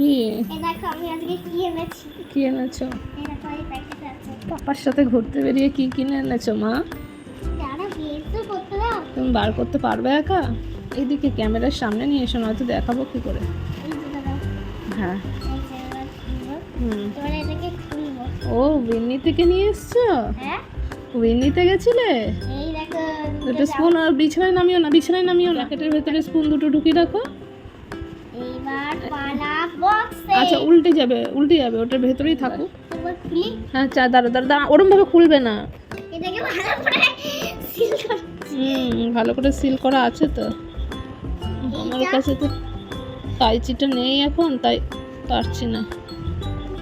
কি? কি এনেছো? পাপার সাথে ঘুরতে বেরিয়ে কি কিনে এনেছো মা? তুমি বার করতে পারবে একা? এইদিকে ক্যামেরার সামনে নিয়ে এসো নয়তো দেখাবো কি করে। হ্যাঁ। ও উইন্নি থেকে নিয়ে এসছো? হ্যাঁ। উইন্নিতে গেছিলে? এই দুটো স্পুন আর বিছানায় নামিও না বিছানায় নামিও না। প্যাকেটের ভেতরে স্পুন দুটো ঢুকিয়ে রাখো। আচ্ছা উল্টে যাবে উল্টে যাবে ওটার ভেতরেই থাকুক। হ্যাঁ চা দাঁড়া দাঁড়া দাঁড়া ওরম ভাবে খুলবে না। ভালো করে সিল হুম ভালো করে সিল করা আছে তো। আমার কাছে তো কাইচিটা নেই এখন তাই পারছি না।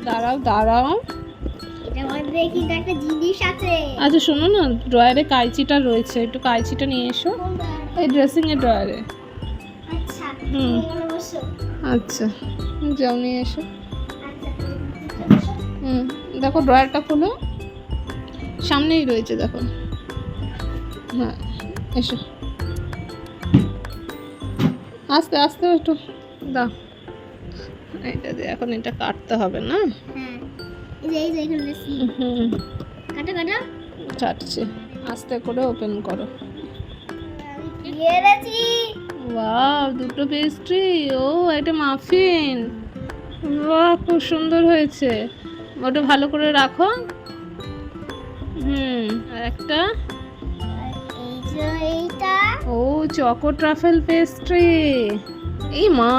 দাঁড়াও দাঁড়াও। আচ্ছা শোনো না ড্রয়ারে কাইচিটা রয়েছে একটু কাইচিটা নিয়ে এসো। এই ড্রেসিং এর ড্রয়ারে হুম। আচ্ছা যাও নিয়ে এসো। হুম, দেখো ড্রয়ারটা খোলো। সামনেই রয়েছে, দেখো। হ্যাঁ এসো। আস্তে আস্তে একটু দাও। এটা দিয়ে এখন এটা কাটতে হবে, না? কাটছে। আস্তে করে ওপেন করো। ওয়াও দুটো পেস্ট্রি ও, এটা মাফিন বাহ খুব সুন্দর হয়েছে। ওটা ভালো করে রাখো। হুম, আর একটা? ও চকো ট্রাফেল পেস্ট্রি এই মা,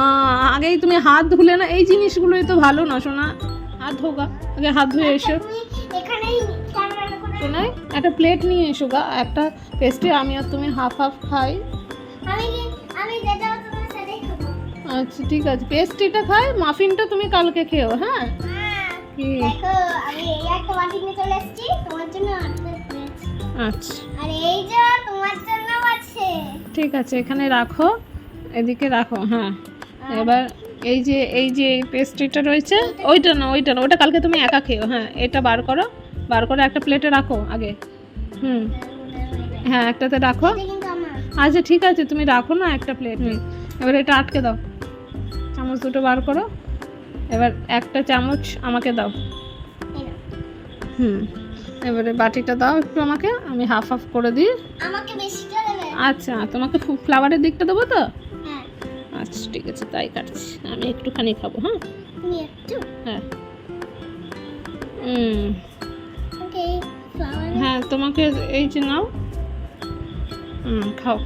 আগেই তুমি হাত ধুলে না, এই জিনিসগুলোই তো ভালো না শোনা হাত ধোগা, আগে হাত ধুয়ে এসো। শোনাই একটা প্লেট নিয়ে এসো গা, একটা পেস্ট্রি আমি আর তুমি হাফ হাফ খাই। আমি আচ্ছা ঠিক আছে। পেস্ট্রিটা খাই মাফিনটা তুমি কালকে খেও হ্যাঁ? হ্যাঁ দেখো আমি এই একটা বাটি নিয়ে চলে এসেছি তোমার জন্য আচ্ছা। আর এই যে তোমার জন্য আছে। ঠিক আছে এখানে রাখো এদিকে রাখো হ্যাঁ। এবার এই যে এই যে পেস্ট্রিটা রয়েছে ওইটা না ওইটা না ওটা কালকে তুমি একা খেও হ্যাঁ এটা বার করো বার করে একটা প্লেটে রাখো আগে হুম। হ্যাঁ একটাতে রাখো। আচ্ছা ঠিক আছে তুমি রাখো না একটা প্লেট এবার এটা আটকে দাও। চামচ দুটো বার করো। এবার একটা চামচ আমাকে দাও। হুম। এবারে বাটিটা দাও একটু আমাকে আমি হাফ হাফ করে দিই। আমাকে বেশি আচ্ছা তোমাকে ফ্লাওয়ারের দিকটা দেবো তো? হ্যাঁ। আচ্ছা ঠিক আছে তাই কাটছি। আমি একটুখানি খাব হ্যাঁ? হ্যাঁ। হুম। হ্যাঁ তোমাকে এই যে নাও। হুম খাও।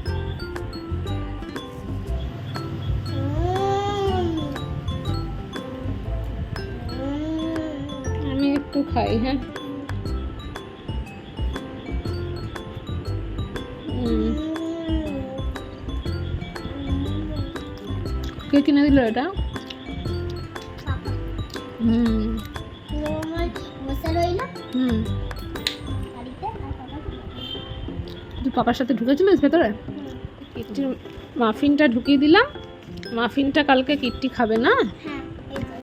আমি একটু খাই হ্যাঁ। কে কিনে দিল এটা? হুম। পাপার সাথে ঢুকেছিল ভেতরে? মাফিনটা ঢুকিয়ে দিলাম। মাফিনটা কালকে কিট্টি খাবে না? হ্যাঁ।